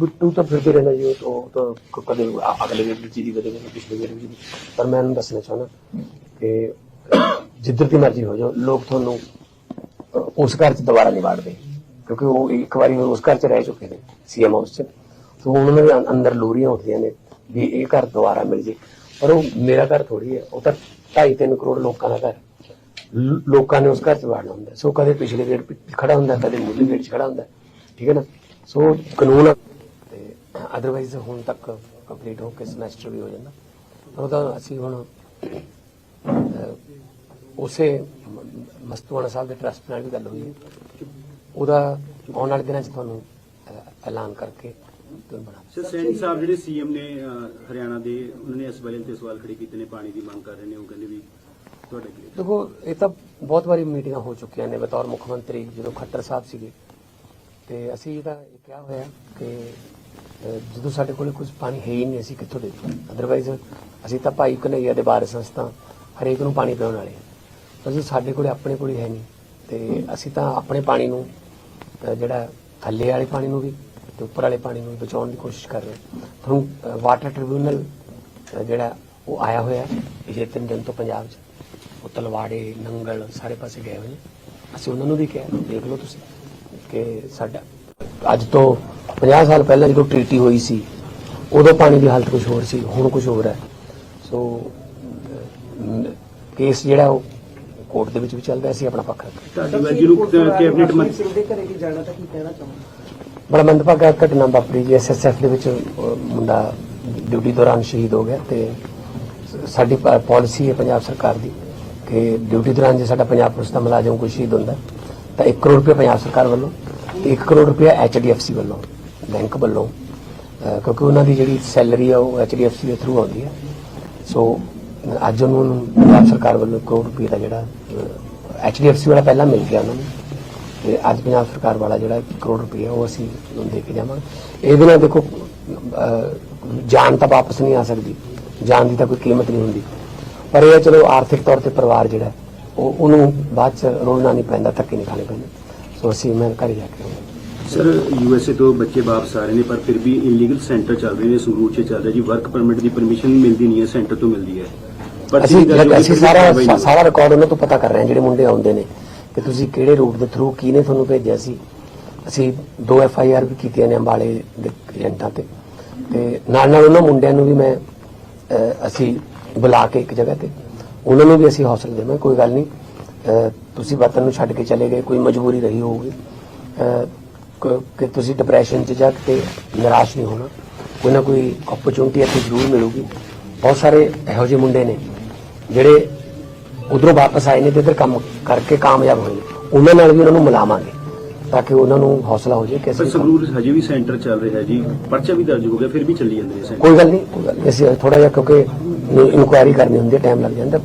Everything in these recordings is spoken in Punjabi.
ਬਿੱਟੂ ਤਾਂ ਫਿਰਦੇ ਰਹਿੰਦਾ ਜੀ ਉਹ ਤਾਂ- ਉਹ ਤਾਂ ਕ- ਕਦੇ ਅ- ਅਗਲੇ ਵੇਲੇ ਜੀ ਦੀ ਕਦੇ ਕਦੇ ਪਿਛਲੇ ਵੇਲੇ ਜੀ ਦੀ। ਪਰ ਮੈਂ ਇਹਨੂੰ ਦੱਸਣਾ ਚਾਹੁੰਦਾ ਕਿ ਜਿੱਧਰ ਦੀ ਮਰਜ਼ੀ ਹੋ ਜਾਓ ਲੋਕ ਤੁਹਾਨੂੰ ਅ, ਉਸ ਘਰ 'ਚ ਦੁਬਾਰਾ ਨਹੀਂ ਵਾੜਦੇ। ਕਿਉਂਕਿ ਉਹ ਇੱਕ ਵਾਰੀ ਉਸ ਘਰ 'ਚ ਰਹਿ ਚੁੱਕੇ ਨੇ ਸੀਐਮ ਹਾਊਸ 'ਚ। ਸੋ ਉਹਨਾਂ ਦੇ ਅੰ- ਅੰਦਰ ਲੋਰੀਆਂ ਉੱਠਦੀਆਂ ਨੇ ਵੀ ਇਹ ਘਰ ਦੁਬਾਰਾ ਮਿਲ ਜੇ। ਪਰ ਉਹ ਮੇਰਾ ਘਰ ਥੋੜੀ ਹੈ ਉਹ ਤਾਂ 2.5 ਕਰੋੜ ਲੋਕਾਂ ਦਾ ਘਰ। ਹੈ। ਲ- ਲੋਕਾਂ ਨੇ ਉਸ ਘਰ 'ਚ ਵਾੜਨਾ ਹੁੰਦਾ। ਸੋ ਕਦੇ ਪਿਛਲੇ ਗੇਟ 'ਤੇ ਖੜਾ ਹੁੰਦਾ ਕਦੇ ਮੁੱਢਲੇ ਗੇਟ 'ਚ ਖੜਾ ਹੁੰਦਾ। ਠੀਕ ਹੈ ਨਾ? ਸੋ ਕਾਨੂੰਨ ਅਦਰਵਾਈਜ਼ ਹੁਣ ਤੱਕ ਕੰਪਲੀਟ ਹੋ ਕੇ ਸਮੈਸਟਰ ਵੀ ਹੋ ਜਾਂਦਾ। ਪਰ ਉਹਦਾ ਅਸੀਂ ਹੁਣ ਉਸੇ ਮਸਤੂਆਣਾ ਸਾਹਿਬ ਦੇ ਟਰਸਟ ਨਾਲ ਵੀ ਗੱਲ ਹੋਈ ਹੈ। ਉਹਦਾ ਆਉਣ ਵਾਲੇ ਦਿਨਾਂ 'ਚ ਤੁਹਾਨੂੰ ਐਲਾਨ ਕਰਕੇ ਸਰ ਸੈਣੀ ਸਾਹਿਬ ਜਿਹੜੇ ਸੀਐਮ ਨੇ ਹਰਿਆਣਾ ਦੇ ਉਹਨਾਂ ਨੇ ਇਸ ਬਾਰੇ ਤੇ ਸਵਾਲ ਖੜੇ ਕੀਤੇ ਨੇ ਪਾਣੀ ਦੀ ਮੰਗ ਕਰ ਰਹੇ ਨੇ ਉਹ ਕਹਿੰਦੇ ਵੀ ਤੁਹਾਡਾ ਕੀ ਦੇਖੋ ਇਹ ਤਾਂ ਬਹੁਤ ਵਾਰੀ ਮੀਟਿੰਗਾਂ ਹੋ ਚੁੱਕੀਆਂ ਨੇ ਬਤੌਰ ਮੁੱਖ ਮੰਤਰੀ ਜਦੋਂ ਖੱਟਰ ਸਾਹਿਬ ਸੀਗੇ। ਤੇ ਅਸੀਂ ਇਹਦਾ ਇਹ ਕਿਹਾ ਹੋਇਆ ਕਿ ਜਦੋਂ ਸਾਡੇ ਕੋਲ ਕੁਝ ਪਾਣੀ ਹੈ ਹੀ ਨਹੀਂ, ਅਸੀਂ ਕਿੱਥੋਂ ਦੇ ਅਦਰਵਾਈਜ਼ ਅਸੀਂ ਤਾਂ ਭਾਈ ਕਨਈਆ ਦੇ ਬਾਰੇ ਸੰਸਥਾ ਹਰੇਕ ਨੂੰ ਪਾਣੀ ਪਿਆਉਣ ਵਾਲੇ ਹਾਂ। ਪਰ ਜੇ ਸਾਡੇ ਕੋਲੇ ਆਪਣੇ ਕੋਲੇ ਹੈ ਨਹੀਂ, ਤੇ ਅਸੀਂ ਤਾਂ ਆਪਣੇ ਪਾਣੀ ਨੂੰ ਜਿਹੜਾ ਥੱਲੇ ਵਾਲੇ ਪਾਣੀ ਨੂੰ ਵੀ ਤੇ ਉੱਪਰ ਵਾਲੇ ਪਾਣੀ ਨੂੰ ਵੀ ਬਚਾਉਣ ਦੀ ਕੋਸ਼ਿਸ਼ ਕਰ ਰਹੇ ਹਾਂ। ਤੁਹਾਨੂੰ ਵਾਟਰ ਟ੍ਰਿਬਿਊਨਲ ਜਿਹੜਾ ਉਹ ਆਇਆ ਹੋਇਆ ਪਿਛਲੇ ਤਿੰਨ ਦਿਨ ਤੋਂ ਪੰਜਾਬ 'ਚ। ਉਹ ਤਲਵਾੜੇ, ਨੰਗਲ, ਸਾਰੇ ਪਾਸੇ ਗਏ ਹੋਏ ਨੇ। ਅਸੀਂ ਉਹਨਾਂ ਨੂੰ ਵੀ ਕਿਹਾ, ਦੇਖ ਲਓ ਤੁਸੀਂ, ਕਿ ਸਾਡਾ ਅੱਜ ਤੋਂ 50 ਸਾਲ ਪਹਿਲਾਂ ਜਦੋਂ ਟ੍ਰੀਟੀ ਹੋਈ ਸੀ ਉਦੋਂ ਪਾਣੀ ਦੀ ਹਾਲਤ ਕੁਝ ਹੋਰ ਸੀ ਹੁਣ ਕੁਝ ਹੋਰ ਹੈ। ਸੋ ਕੇਸ ਜਿਹੜਾ ਉਹ ਕੋਰਟ ਦੇ ਵਿੱਚ ਵੀ ਚੱਲ ਰਿਹਾ ਸੀ ਆਪਣਾ ਪੱਖ ਰੱਖ ਤੁਹਾਡੀ ਵਾਜੀ ਨੂੰ ਕੈਬਨਿਟ ਮੰਤਰੀ ਸਿੰਘ ਦੇ ਘਰੇ ਵੀ ਜਾਣਾ ਤਾਂ ਕੀ ਕਹਿਣਾ ਚਾਹੁੰਦੇ ਬੜਾ ਮੰਦਭਾਗਾ ਘਟਨਾ ਵਾਪਰੀ ਜੀ ਐਸਐਸਐਫ ਦੇ ਵਿੱਚ ਮੁੰਡਾ ਡਿਊਟੀ ਦੌਰਾਨ ਸ਼ਹੀਦ ਹੋ ਗਿਆ ਤੇ ਸਾਡੀ ਪਾਲਿਸੀ ਹੈ ਪੰਜਾਬ ਸਰਕਾਰ ਦੀ ਕਿ ਡਿਊਟੀ ਦੌਰਾਨ ਜੇ ਸਾਡਾ ਪੰਜਾਬ ਪੁਲਿਸ ਦਾ ਮੁਲਾਜ਼ਮ ਕੋਈ ਸ਼ਹੀਦ ਹੁੰਦਾ ਤਾਂ 1 ਕਰੋੜ ਰੁਪਏ ਪੰਜਾਬ ਸਰਕਾਰ ਵੱਲੋਂ 1 ਕਰੋੜ ਰੁਪਏ ਐਚਡੀਐਫਸੀ ਵੱਲੋਂ, ਬੈਂਕ ਵੱਲੋਂ ਕਿਉਂਕਿ ਉਹਨਾਂ ਦੀ ਜਿਹੜੀ ਸੈਲਰੀ ਆ ਉਹ ਐਚਡੀਐਫਸੀ ਦੇ ਥਰੂ ਆਉਂਦੀ ਹੈ ਸੋ ਅੱਜ ਉਹਨਾਂ ਨੂੰ ਪੰਜਾਬ ਸਰਕਾਰ ਵੱਲੋਂ 1 ਕਰੋੜ ਰੁਪਏ ਦਾ ਜਿਹੜਾ ਐਚਡੀਐਫਸੀ ਵਾਲਾ ਪਹਿਲਾਂ ਮਿਲ ਗਿਆ ਉਹਨਾਂ ਨੂੰ। ਤੇ ਅੱਜ ਪੰਜਾਬ ਸਰਕਾਰ ਵਾਲਾ ਜਿਹੜਾ 1 ਕਰੋੜ ਰੁਪਏ ਉਹ ਅਸੀਂ ਦੇ ਕੇ ਜਾਵਾਂਗੇ ਇਹਦੇ ਨਾਲ ਦੇਖੋ ਜਾਨ ਤਾਂ ਵਾਪਸ ਨਹੀਂ ਆ ਸਕਦੀ। ਜਾਨ ਦੀ ਤਾਂ ਕੋਈ ਕੀਮਤ ਨਹੀਂ ਹੁੰਦੀ। ਪਰ ਇਹ ਚਲੋ ਆਰਥਿਕ ਤੌਰ ਤੇ ਪਰਿਵਾਰ ਜਿਹੜਾ, ਉਹ, ਉਹਨੂੰ ਬਾਅਦ ਚ ਰੋਲਣਾ ਨਹੀਂ ਪੈਂਦਾ, ਧੱਕੇ ਨਹੀਂ ਖਾਣੇ ਪੈਂਦੇ। ਸੋ ਅਸੀਂ ਮੈਂ ਘਰ ਜਾ ਕੇ ਆਊਂਗਾ। ਸਰ ਯੂਐਸਏ ਤੋਂ ਬੱਚੇ ਵਾਪਸ ਆ ਰਹੇ ਨੇ ਪਰ ਫਿਰ ਵੀ ਇਲੀਗਲ ਸੈਂਟਰ ਚੱਲ ਰਹੇ ਨੇ ਸੰਗਰੂਰ 'ਚ ਚੱਲ ਰਿਹਾ ਜੀ ਵਰਕ ਪਰਮਿਟ ਦੀ ਪਰਮਿਸ਼ਨ ਮਿਲਦੀ ਨਹੀਂ ਹੈ ਸੈਂਟਰ ਤੋਂ ਮਿਲਦੀ ਹੈ ਪਰ ਅਸੀਂ ਸਾਰਾ। ਸਾਰਾ ਰਿਕਾਰਡ ਉਹਨਾਂ ਤੋਂ ਪਤਾ ਕਰ ਰਹੇ ਹਾਂ ਜਿਹੜੇ ਮੁੰਡੇ ਆਉਂਦੇ ਨੇ ਕਿ ਤੁਸੀਂ ਕਿਹੜੇ ਰੂਟ ਦੇ ਥਰੂ ਕਿਹਨੇ ਤੁਹਾਨੂੰ ਭੇਜਿਆ ਸੀ। ਅਸੀਂ ਦੋ ਐਫ ਆਈ ਆਰ ਵੀ ਕੀਤੀਆਂ ਨੇ ਅੰਬਾਲੇ ਦੇ ਏਜੰਟਾਂ ਤੇ। ਤੇ ਨਾਲ ਨਾਲ ਉਹਨਾਂ ਮੁੰਡਿਆਂ ਨੂੰ ਵੀ ਮੈਂ ਅਹ, ਅਸੀਂ ਬੁਲਾ ਕੇ ਇੱਕ ਜਗ੍ਹਾ ਤੇ। ਉਹਨਾਂ ਨੂੰ ਵੀ ਅਸੀਂ ਹੌਸਲਾ ਦੇਵਾਂ ਕੋਈ ਗੱਲ ਨਹੀਂ। ਤੁਸੀਂ ਵਤਨ ਨੂੰ ਛੱਡ ਕੇ ਚਲੇ ਗਏ ਕੋਈ ਮਜਬੂਰੀ ਰਹੀ ਹੋਊਗੀ। ਕ- ਤੁਸੀਂ ਡਿਪਰੈਸ਼ਨ 'ਚ ਜਾ ਕੇ ਨਿਰਾਸ਼ ਨਹੀਂ ਹੋਣਾ। ਕੋਈ ਨਾ ਕੋਈ ਓਪਰਚੁਨਿਟੀ ਇੱਥੇ ਜ਼ਰੂਰ ਮਿਲੂਗੀ। ਬਹੁਤ ਸਾਰੇ ਇਹੋ ਜਿਹੇ ਮੁੰਡੇ ਨੇ ਜਿਹੜੇ ਉਧਰੋਂ ਵਾਪਸ ਆਏ ਨੇ ਤੇ ਇੱਧਰ ਕੰਮ ਕਰਕੇ ਕਾਮਯਾਬ ਹੋਏ ਉਹਨਾਂ ਨਾਲ ਵੀ ਉਹਨਾਂ ਨੂੰ ਮਿਲਾਵਾਂਗੇ ਤਾਂ ਕਿ ਉਹਨਾਂ ਨੂੰ ਹੌਸਲਾ ਹੋ ਜਾਏ ਕਿ ਅਸੀਂ ਸੰਗਰੂਰ ਹਜੇ ਵੀ ਸੈਂਟਰ ਚੱਲ ਰਿਹਾ ਹੈ ਜੀ। ਪਰਚਾ ਵੀ ਦਰਜ ਹੋ ਗਿਆ ਫਿਰ ਵੀ ਚੱਲੀ ਜਾਂਦੇ ਨੇ ਸੈਂਟਰ। ਕੋਈ ਗੱਲ ਨਹੀਂ ਕੋਈ ਗੱਲ ਨਹੀਂ। ਅਸੀਂ ਥੋੜਾ ਜਿਹਾ ਕਿਉਂਕਿ ਇਨਕੁਆਇਰੀ ਕਰਨੀ ਹੁੰਦੀ ਹੈ ਟਾਈਮ ਲੱਗ ਜਾਂਦਾ।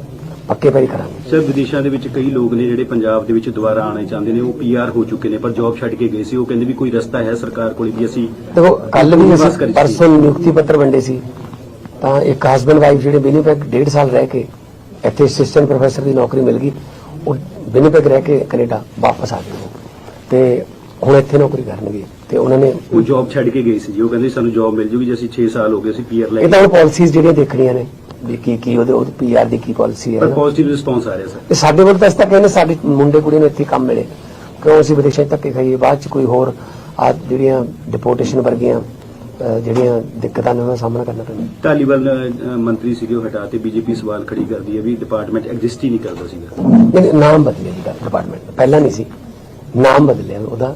ਪੱਕੇ ਪੈਰੀ ਕਰਾਂਗੇ। ਸਰ ਵਿਦੇਸ਼ਾਂ ਦੇ ਵਿੱਚ ਕਈ ਲੋਕ ਨੇ ਜਿਹੜੇ ਪੰਜਾਬ ਦੇ ਵਿੱਚ ਦੁਬਾਰਾ ਆਉਣਾ ਚਾਹੁੰਦੇ ਨੇ ਉਹ ਪੀਆਰ ਹੋ ਚੁੱਕੇ ਨੇ ਪਰ ਜੌਬ ਛੱਡ ਕੇ ਗਏ ਸੀ। ਉਹ ਕਹਿੰਦੇ ਵੀ ਕੋਈ ਰਸਤਾ ਹੈ ਸਰਕਾਰ ਕੋਲ ਵੀ ਅਸੀਂ ਦੇਖੋ ਕੱਲ ਵੀ ਅਸੀਂ ਕਰੀ ਪਰਸੋਂ ਨਿਯੁਕਤੀ ਪੱਤਰ ਵੰਡੇ ਸੀ। ਤਾਂ ਇੱਕ ਹਸਬੰਡ ਵਾਈਫ ਜਿਹੜੇ ਵਿਨੀਪੈਗ ਡੇਢ ਸਾਲ ਰਹਿ ਕੇ ਇੱਥੇ ਅਸਿਸਟੈਂਟ ਪ੍ਰੋਫੈਸਰ ਦੀ ਨੌਕਰੀ ਮਿਲ ਗਈ। ਉਹ ਵਿਨੀਪੈਗ ਰਹਿ ਕੇ ਕੈਨੇਡਾ ਵਾਪਸ ਆ ਗਏ। ਤੇ ਹੁਣ ਇੱਥੇ ਨੌਕਰੀ ਕਰਨਗੇ। ਤੇ ਉਹਨਾਂ ਨੇ ਉਹ ਜੌਬ ਛੱਡ ਕੇ ਗਏ ਸੀ ਜੀ। ਉਹ ਕਹਿੰਦੇ ਸਾਨੂੰ ਜੌਬ ਮਿਲ ਜੂਗੀ ਜੇ ਅਸੀਂ 6 ਸਾਲ ਹੋ ਗਏ ਅਸੀਂ ਪੀਆਰ ਲੈ ਇਹ ਤਾਂ ਹੁਣ ਪਾਲਿਸੀਜ਼ ਜਿਹੜੀਆਂ ਦੇਖਣੀਆਂ ਨੇ। ਵੀ ਕੀ ਕੀ ਉਹਦੇ ਉਹਦੇ ਪੀਆਰ ਦੀ ਕੀ ਪਾਲਿਸੀ ਹੈ। ਪਰ। ਪੋਜ਼ਿਟਿਵ ਰਿਸਪੌਂਸ ਆ ਰਿਹਾ ਸਰ ਤੇ ਸਾਡੇ ਕੋਲ ਤਾਂ ਇਸ ਤਾਂ ਕਹਿੰਦੇ ਸਾਡੇ ਮੁੰਡੇ ਕੁੜੀਆਂ ਨੂੰ ਇੱਥੇ ਕੰਮ ਮਿਲੇ। ਕਿਉਂ ਅਸੀਂ ਵਿਦੇਸ਼ਾਂ ਧੱਕੇ ਖਾਈਏ? ਬਾਅਦ ਚ ਕੋਈ ਹੋਰ ਆ ਜਿਹੜੀਆਂ ਡਿਪੋਰਟੇਸ਼ਨ ਵਰਗੀਆਂ ਜਿਹੜੀਆਂ ਦਿੱਕਤਾਂ ਨੇ ਉਹਨਾਂ ਦਾ ਸਾਹਮਣਾ ਕਰਨਾ ਪੈਂਦਾ। ਅ, ਮੰਤਰੀ ਸੀਗੇ ਉਹ ਹਟਾ ਤੇ ਬੀਜੇਪੀ ਸਵਾਲ ਖੜੀ ਕਰਦੀ ਹੈ ਵੀ ਡਿਪਾਰਟਮੈਂਟ ਐਗਜ਼ਿਸਟ ਹੀ ਨਹੀਂ ਕਰਦਾ ਸੀਗਾ। ਨਹੀਂ, ਨਾਮ ਬਦਲਿਆ ਜੀ ਡਿਪਾਰਟਮੈਂਟ ਪਹਿਲਾਂ ਨਹੀਂ ਸੀ। ਨਾਮ ਬਦਲਿਆ ਉਹਦਾ।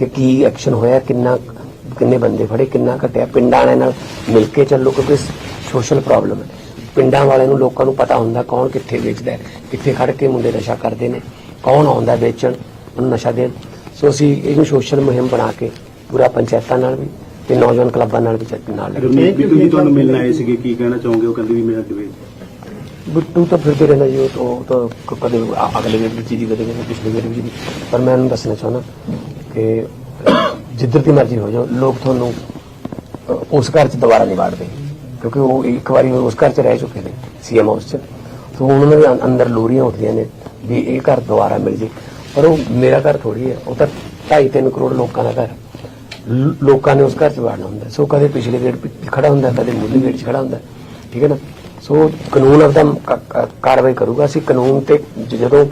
ਕਿ ਕੀ ਐਕਸ਼ਨ ਹੋਇਆ ਕਿੰਨਾ ਕਿੰਨੇ ਬੰਦੇ ਫੜੇ ਕਿੰਨਾ ਘਟਿਆ? ਪਿੰਡਾਂ ਵਾਲਿਆਂ ਨਾਲ ਮਿਲ ਕੇ ਚੱਲੋ ਕਿਉਂਕਿ ਸੋਸ਼ਲ ਪ੍ਰੋਬਲਮ ਹੈ। ਪਿੰਡਾਂ ਵਾਲਿਆਂ ਨੂੰ ਲੋਕਾਂ ਨੂੰ ਪਤਾ ਹੁੰਦਾ ਕੌਣ ਕਿੱਥੇ ਵੇਚਦਾ ਹੈ ਕਿੱਥੇ ਖੜ ਕੇ ਮੁੰਡੇ ਨਸ਼ਾ ਕਰਦੇ ਨੇ ਕੌਣ ਆਉਂਦਾ ਵੇਚਣ ਉਹਨੂੰ ਨਸ਼ਾ ਦੇਣ। ਸੋ ਅਸੀਂ ਇਹਨੂੰ ਸੋਸ਼ਲ ਮੁਹਿੰਮ ਬਣਾ ਕੇ ਪੂਰਾ ਪੰਚਾਇਤਾਂ ਨਾਲ ਵੀ ਤੇ ਨੌਜਵਾਨ ਕਲੱਬਾਂ ਨਾਲ ਵੀ ਚੱਲ ਨਾਲ ਲੱਗੇ ਰਵਨੀਤ ਬਿੱਟੂ ਜੀ ਤੁਹਾਨੂੰ ਮਿਲਣ ਆਏ ਸੀਗੇ ਕੀ ਕਹਿਣਾ ਚਾਹੋਗੇ? ਉਹ ਕਹਿੰਦੇ ਵੀ ਮੇਰਾ ਡਿਬੇਟ ਬਿੱਟੂ ਤਾਂ ਫਿਰਦੇ ਰਹਿੰਦਾ ਜੀ ਉਹ ਤਾਂ ਉਹ ਤਾਂ ਕ- ਕਦੇ ਅਗਲੇ ਵੇਲੇ ਜੀ ਕਦੇ ਕਦੇ ਪਿਛਲੇ ਵੇਲੇ ਜੀ ਪਰ ਮੈਂ ਉਹਨੂੰ ਦੱਸਣਾ ਚਾਹੁੰਦਾ ਕਿ ਜਿੱਧਰ ਦੀ ਮਰਜ਼ੀ ਹੋ ਜਾਓ, ਲੋਕ ਤੁਹਾਨੂੰ ਉਸ ਘਰ 'ਚ ਦੁਬਾਰਾ ਨਹੀਂ ਵਾੜਦੇ, ਕਿਉਂਕਿ ਉਹ ਇੱਕ ਵਾਰੀ ਉਸ ਘਰ 'ਚ ਰਹਿ ਚੁੱਕੇ ਨੇ ਸੀਐਮ ਹਾਊਸ 'ਚ। ਸੋ ਹੁਣ ਉਹਨਾਂ ਦੇ ਅੰਦਰ ਲੋਰੀਆਂ ਉੱਠਦੀਆਂ ਨੇ, ਵੀ ਇਹ ਘਰ ਦੁਬਾਰਾ ਮਿਲ ਜੇ। ਪਰ ਉਹ ਮੇਰਾ ਘਰ ਥੋੜੀ ਹੈ, ਉਹ ਤਾਂ 2.5 ਕਰੋੜ ਲੋਕਾਂ ਦਾ ਘਰ। ਲੋਕਾਂ ਨੇ ਉਸ ਘਰ 'ਚ ਵਾੜਨਾ ਹੁੰਦਾ। ਸੋ ਕਦੇ ਪਿਛਲੇ ਗੇਟ 'ਚ ਖੜਾ ਹੁੰਦਾ, ਕਦੇ ਮੁੱਢਲੇ ਗੇਟ 'ਚ ਖੜਾ ਹੁੰਦਾ, ਠੀਕ ਹੈ ਨਾ? ਸੋ ਕਾਨੂੰਨ ਆਪਦਾ ਕਾਰਵਾਈ ਕਰੂਗਾ। ਅਸੀਂ ਕਾਨੂੰਨ ਤੇ ਜਦੋਂ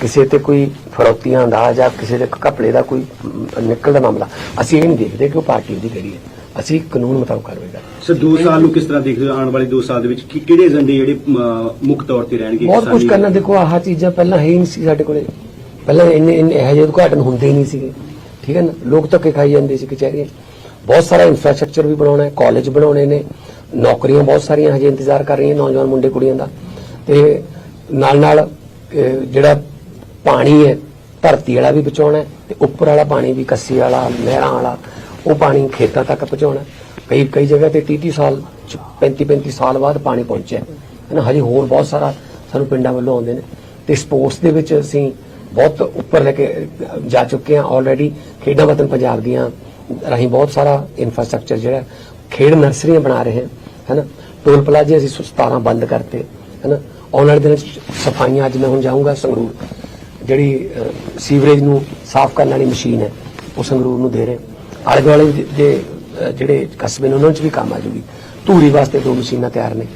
ਕਿਸੇ ਤੇ ਕੋਈ ਫਰੌਤੀਆਂ ਦਾ ਜਾਂ ਕਿਸੇ ਦੇ ਘਪਲੇ ਦਾ ਕੋਈ ਨਿਕਲਦਾ ਮਾਮਲਾ ਅਸੀਂ ਇਹ ਨਹੀਂ ਦੇਖਦੇ ਕਿ ਉਹ ਪਾਰਟੀ ਦੀ ਕਿਹੜੀ ਹੈ। ਅਸੀਂ ਕਾਨੂੰਨ ਮੁਤਾਬਕ ਕਾਰਵਾਈ ਕਰਦੇ ਸਰ 2 ਸਾਲ ਨੂੰ ਕਿਸ ਤਰ੍ਹਾਂ ਦੇਖਦੇ ਹੋ ਆਉਣ ਵਾਲੇ 2 ਸਾਲ ਦੇ ਵਿੱਚ? ਕੀ- ਕਿਹੜੇ ਏਜੰਡੇ ਜਿਹੜੇ ਮੁੱਖ ਤੌਰ ਤੇ ਰਹਿਣਗੇ ਬਹੁਤ ਕੁਝ ਕਰਨਾ ਦੇਖੋ ਆਹ ਚੀਜ਼ਾਂ ਪਹਿਲਾਂ ਹੈ ਹੀ ਨਹੀਂ ਸੀ ਸਾਡੇ ਕੋਲੇ। ਪਹਿਲਾਂ ਇੰਨੇ ਇੰਨੇ ਇਹੋ ਜਿਹੇ ਉਦਘਾਟਨ ਹੁੰਦੇ ਹੀ ਨਹੀਂ ਸੀਗੇ। ਠੀਕ ਹੈ ਨਾ? ਲੋਕ ਧੱਕੇ ਖਾਈ ਜਾਂਦੇ ਸੀ ਕਚਹਿਰੀਆਂ। ਬਹੁਤ ਸਾਰਾ ਇਨਫਰਾਸਟ੍ਰਕਚਰ ਵੀ ਬਣਾਉਣਾ ਹੈ ਕਾਲਜ ਬਣਾਉਣੇ ਨੇ। ਨੌਕਰੀਆਂ ਬਹੁਤ ਸਾਰੀਆਂ ਹਜੇ ਇੰਤਜ਼ਾਰ ਕਰ ਰਹੀਆਂ ਨੌਜਵਾਨ ਮੁੰਡੇ ਕੁੜੀਆਂ ਦਾ। ਤੇ ਨਾਲ ਨਾਲ ਜਿਹੜਾ ਪਾਣੀ ਹੈ, ਧਰਤੀ ਵਾਲਾ ਵੀ ਬਚਾਉਣਾ ਹੈ ਤੇ ਉੱਪਰ ਵਾਲਾ ਪਾਣੀ ਵੀ, ਕੱਸੀ ਵਾਲਾ, ਨਹਿਰਾਂ ਵਾਲਾ, ਉਹ ਪਾਣੀ ਖੇਤਾਂ ਤੱਕ ਪਹੁੰਚਾਉਣਾ ਕਈ ਕਈ ਜਗ੍ਹਾ ਤੇ 30 30 ਸਾਲ 35 35 ਸਾਲ ਬਾਅਦ ਪਾਣੀ ਪਹੁੰਚਿਆ ਹੈ। ਨਾ ਹਜੇ ਹੋਰ ਬਹੁਤ ਸਾਰਾ ਸਾਨੂੰ ਪਿੰਡਾਂ ਵੱਲੋਂ ਆਉਂਦੇ ਨੇ। ਤੇ ਸਪੋਰਟਸ ਦੇ ਵਿੱਚ ਅਸੀਂ ਬਹੁਤ ਉੱਪਰ ਲੈ ਕੇ ਜਾ ਚੁੱਕੇ ਹਾਂ ਆਲਰੇਡੀ ਖੇਡਾਂ ਵਤਨ ਪੰਜਾਬ ਦੀਆਂ ਰਾਹੀਂ ਬਹੁਤ ਸਾਰਾ ਇਨਫਰਾਸਟ੍ਰਕਚਰ ਜਿਹੜਾ ਖੇਡ ਨਰਸਰੀਆਂ ਬਣਾ ਰਹੇ ਹਾਂ ਹੈ ਨਾ ਟੋਲ ਪਲਾਜ਼ੇ ਅਸੀਂ 17 ਬੰਦ ਕਰਤੇ ਹੈ ਨਾ ਆਉਣ ਵਾਲੇ ਦਿਨਾਂ 'ਚ ਸਫਾਈਆਂ ਅੱਜ ਮੈਂ ਹੁਣ ਜਾਊਂਗਾ ਸੰਗਰੂਰ। ਜਿਹੜੀ ਸੀਵਰੇਜ ਨੂੰ ਸਾਫ਼ ਕਰਨ ਵਾਲੀ ਮਸ਼ੀਨ ਹੈ, ਉਹ ਸੰਗਰੂਰ ਨੂੰ ਦੇ ਰਹੇ। ਆਲੇ ਦੁਆਲੇ ਦੇ- ਜਿਹੜੇ ਕਸਬੇ ਨੇ, ਉਹਨਾਂ 'ਚ ਵੀ ਕੰਮ ਆ ਜੂਗੀ। ਧੂਰੀ ਵਾਸਤੇ ਦੋ ਮਸ਼ੀਨਾਂ ਤਿਆਰ ਨੇ।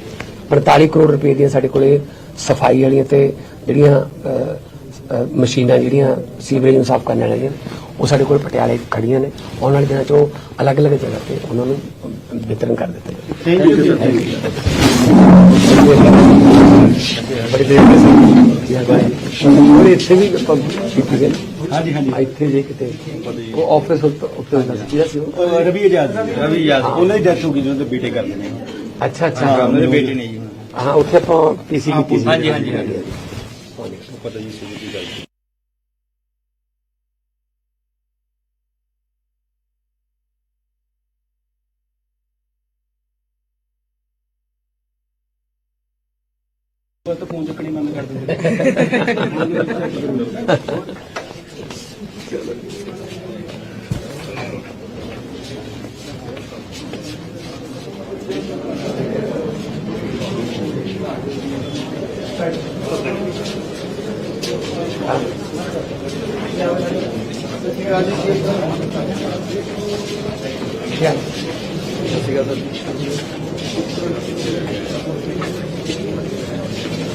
45 ਕਰੋੜ ਰੁਪਏ ਦੀਆਂ ਸਾਡੇ ਕੋਲੇ ਸਫ਼ਾਈ ਵਾਲੀਆਂ ਤੇ ਜਿਹੜੀਆਂ ਮਸ਼ੀਨਾਂ ਜਿਹੜੀਆਂ ਸੀਵਰੇਜ ਨੂੰ ਸਾਫ਼ ਕਰਨ ਵਾਲੀਆਂ ਉਹ ਸਾਡੇ ਕੋਲ ਪਟਿਆਲੇ ਖੜੀਆਂ ਨੇ ਆਉਣ ਵਾਲੇ ਦਿਨਾਂ 'ਚ ਉਹ ਅਲੱਗ-ਅਲੱਗ ਜਗ੍ਹਾ ਤੇ ਉਹਨਾਂ ਨੂੰ ਵਿਤਰਨ ਕਰ ਦਿੱਤੇ ਜਾਣਗੇ ਥੈਂਕ ਯੂ ਸਰ ਬੜੀ ਦੇਰ ਦੇ ਇੱਥੇ ਵੀ ਆਪਾਂ ਕੀਤੀ ਗਈ ਹਾਂਜੀ ਹਾਂਜੀ ਇੱਥੇ ਜੇ ਕਿਤੇ ਉਹ ਆਫਿਸ ਉੱਤੇ ਉੱਤੇ ਹੁੰਦਾ ਸੀ ਕਿਹਦਾ ਸੀ ਉਹ? ਰਵੀ ਆਜ਼ਾਦ ਰਵੀ ਆਜ਼ਾਦ ਉਹਨਾਂ ਦੀ ਡੈਥ ਹੋ ਗਈ ਜਦੋਂ ਬੀਟੇ ਕਰਦੇ ਨੇ ਅੱਛਾ ਅੱਛਾ ਮੇਰੇ ਬੇਟੇ ਨੇ ਜੀ ਹਾਂ ਉੱਥੇ ਆਪਾਂ ਪੀਸੀ ਕੀਤੀ ਸੀ ਹਾਂਜੀ, ਹਾਂਜੀ, ਪਤਾ ਜੀ ਸੀ ਕੀ ਗੱਲ ਤਾਂ ਫੋਨ ਚੱਕਣੀ ਬੰਦ ਕਰ ਦਿੰਦੇ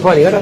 ਤੁਹਾਡੀ ਘਰ